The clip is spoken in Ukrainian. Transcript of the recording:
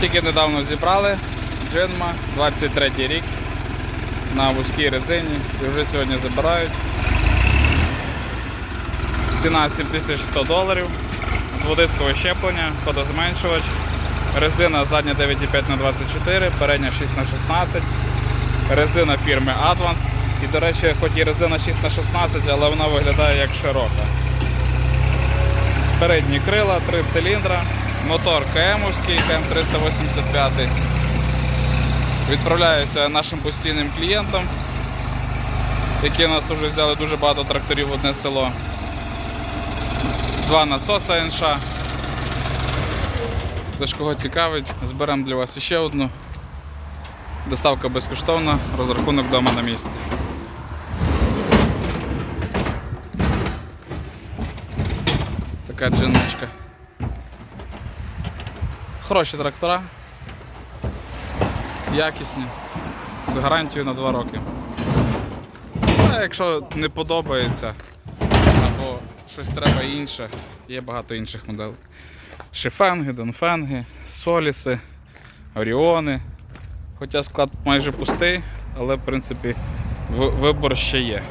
Тільки недавно зібрали. Джинма, 23 рік. На вузькій резині. І вже сьогодні забирають. Ціна 7100 доларів, дводискове щеплення, ходозменшувач, резина задня 9,5 на 24, передня 6 на 16, резина фірми Advance. І, до речі, хоч і резина 6 на 16, але вона виглядає як широка. Передні крила, три циліндра, мотор КМовський, КМ385. Відправляється нашим постійним клієнтам, які нас вже взяли дуже багато тракторів в одне село. Два насоса НШ. Тож кого цікавить, зберемо для вас ще одну. Доставка безкоштовна, розрахунок вдома на місці. Така джиночка. Хороші трактора. Якісні. З гарантією на 2 роки. А якщо не подобається або щось треба інше, є багато інших моделей. Шифенги, Донфенги, Соліси, Оріони. Хоча склад майже пустий, але в принципі вибор ще є.